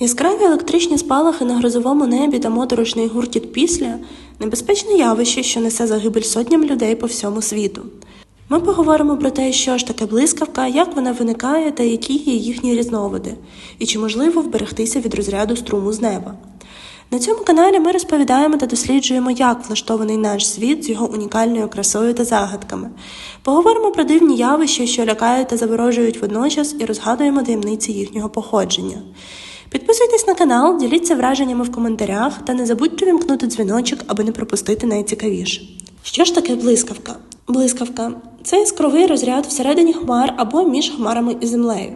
Яскраві електричні спалахи на грозовому небі та моторошний гуркіт після небезпечне явище, що несе загибель сотням людей по всьому світу. Ми поговоримо про те, що ж таке блискавка, як вона виникає та які є їхні різновиди, і чи можливо вберегтися від розряду струму з неба. На цьому каналі ми розповідаємо та досліджуємо, як влаштований наш світ з його унікальною красою та загадками. Поговоримо про дивні явища, що лякають та заворожують водночас, і розгадуємо таємниці їхнього походження. Підписуйтесь на канал, діліться враженнями в коментарях та не забудьте вімкнути дзвіночок, аби не пропустити найцікавіше. Що ж таке блискавка? Блискавка це іскровий розряд всередині хмар або між хмарами і землею.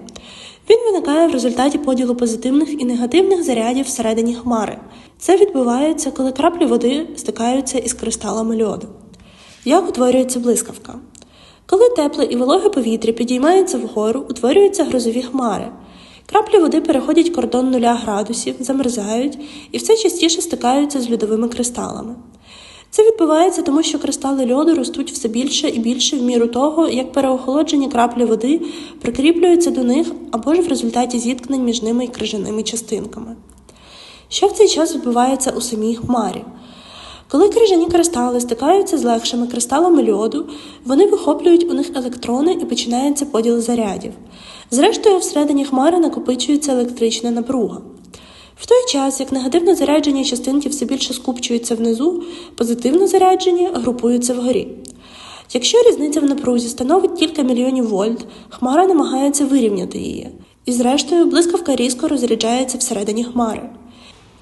Він виникає в результаті поділу позитивних і негативних зарядів всередині хмари. Це відбувається, коли краплі води стикаються із кристалами льоду. Як утворюється блискавка? Коли тепле і вологе повітря підіймається вгору, утворюються грозові хмари. Краплі води переходять кордон 0 градусів, замерзають і все частіше стикаються з льодовими кристалами. Це відбувається тому, що кристали льоду ростуть все більше і більше в міру того, як переохолоджені краплі води прикріплюються до них або ж в результаті зіткнень між ними і крижаними частинками. Що в цей час відбувається у самій хмарі? Коли крижані кристали стикаються з легшими кристалами льоду, вони вихоплюють у них електрони і починається поділ зарядів. Зрештою, всередині хмари накопичується електрична напруга. В той час, як негативно заряджені частинки все більше скупчуються внизу, позитивно заряджені групуються вгорі. Якщо різниця в напрузі становить кілька мільйонів вольт, хмара намагається вирівняти її. І зрештою, блискавка різко розряджається всередині хмари.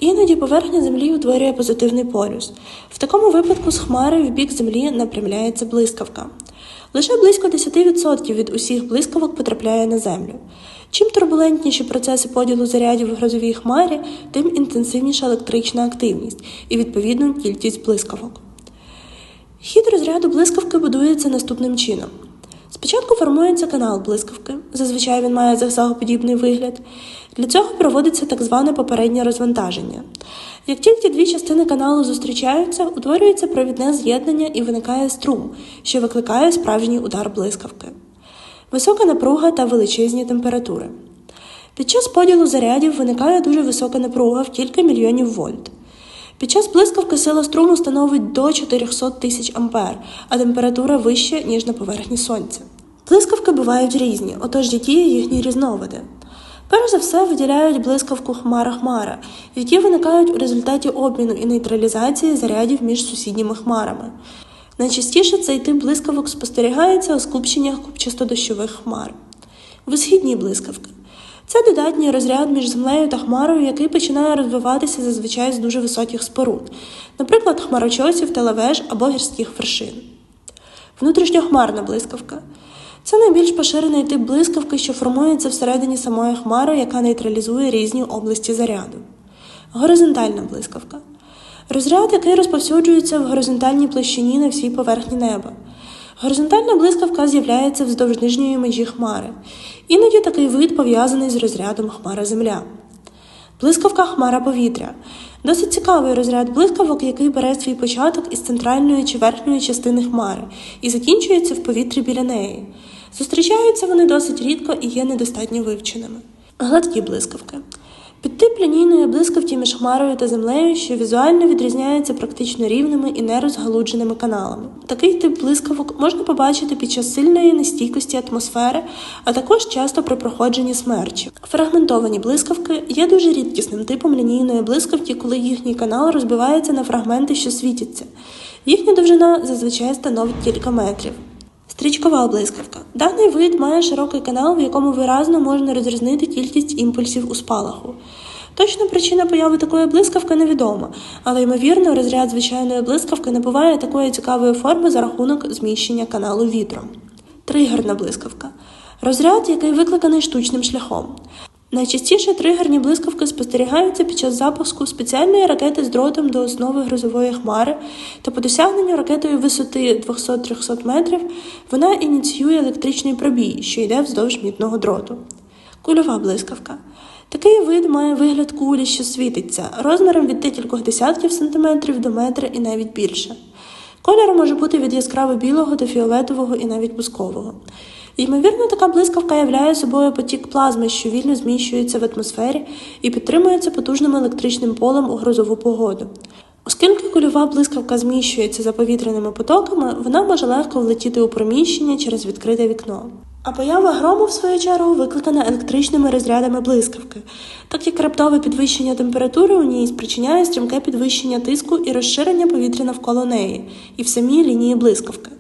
Іноді поверхня землі утворює позитивний полюс. В такому випадку з хмари в бік землі напрямляється блискавка. Лише близько 10% від усіх блискавок потрапляє на землю. Чим турбулентніші процеси поділу зарядів в грозовій хмарі, тим інтенсивніша електрична активність і відповідно кількість блискавок. Хід розряду блискавки будується наступним чином. Спочатку формується канал блискавки, зазвичай він має зигзагоподібний вигляд. Для цього проводиться так зване попереднє розвантаження. Як тільки дві частини каналу зустрічаються, утворюється провідне з'єднання і виникає струм, що викликає справжній удар блискавки. Висока напруга та величезні температури. Під час поділу зарядів виникає дуже висока напруга в кілька мільйонів вольт. Під час блискавки сила струму становить до 400 тисяч ампер, а температура вища, ніж на поверхні сонця. Блискавки бувають різні, отож які їхні різновиди. Перш за все виділяють блискавку хмара-хмара, які виникають у результаті обміну і нейтралізації зарядів між сусідніми хмарами. Найчастіше цей тип блискавок спостерігається у скупченнях купчасто-дощових хмар. Висхідні блискавки. Це додатній розряд між землею та хмарою, який починає розвиватися зазвичай з дуже високих споруд, наприклад, хмарочосів, телевеж або гірських вершин. Внутрішньохмарна блискавка. Це найбільш поширений тип блискавки, що формується всередині самої хмари, яка нейтралізує різні області заряду. Горизонтальна блискавка. Розряд, який розповсюджується в горизонтальній площині на всій поверхні неба. Горизонтальна блискавка з'являється вздовж нижньої межі хмари. Іноді такий вид пов'язаний з розрядом хмара Земля. Блискавка хмара повітря. Досить цікавий розряд блискавок, який бере свій початок із центральної чи верхньої частини хмари і закінчується в повітрі біля неї. Зустрічаються вони досить рідко і є недостатньо вивченими. Гладкі блискавки. Підтип лінійної блискавки між хмарою та землею, що візуально відрізняється практично рівними і нерозгалудженими каналами. Такий тип блискавок можна побачити під час сильної нестійкості атмосфери, а також часто при проходженні смерчі. Фрагментовані блискавки є дуже рідкісним типом лінійної блискавки, коли їхній канал розбивається на фрагменти, що світяться. Їхня довжина зазвичай становить кілька метрів. Стрічкова блискавка. Даний вид має широкий канал, в якому виразно можна розрізнити кількість імпульсів у спалаху. Точна причина появи такої блискавки невідома, але ймовірно, розряд звичайної блискавки набуває такої цікавої форми за рахунок зміщення каналу вітром. Тригерна блискавка. Розряд, який викликаний штучним шляхом. Найчастіше тригерні блискавки спостерігаються під час запуску спеціальної ракети з дротом до основи грозової хмари, та по досягненню ракетою висоти 200-300 метрів вона ініціює електричний пробій, що йде вздовж мідного дроту. Кульова блискавка. Такий вид має вигляд кулі, що світиться, розміром від декількох десятків сантиметрів до метра і навіть більше. Кольор може бути від яскраво білого до фіолетового і навіть бускового. Ймовірно, така блискавка являє собою потік плазми, що вільно зміщується в атмосфері і підтримується потужним електричним полем у грозову погоду. Оскільки кульова блискавка зміщується за повітряними потоками, вона може легко влетіти у приміщення через відкрите вікно. А поява грому, в свою чергу, викликана електричними розрядами блискавки, так як раптове підвищення температури у ній спричиняє стрімке підвищення тиску і розширення повітря навколо неї, і в самій лінії блискавки.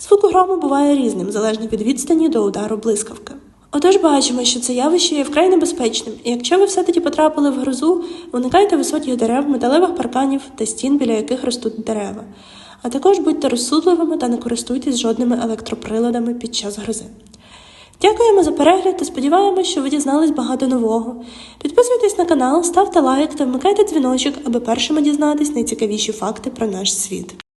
Звук грому буває різним, залежно від відстані до удару блискавки. Отож бачимо, що це явище є вкрай небезпечним, і якщо ви все-таки потрапили в грозу, уникайте високих дерев, металевих парканів та стін, біля яких ростуть дерева. А також будьте розсудливими та не користуйтесь жодними електроприладами під час грози. Дякуємо за перегляд та сподіваємось, що ви дізнались багато нового. Підписуйтесь на канал, ставте лайк та вмикайте дзвіночок, аби першими дізнатись найцікавіші факти про наш світ.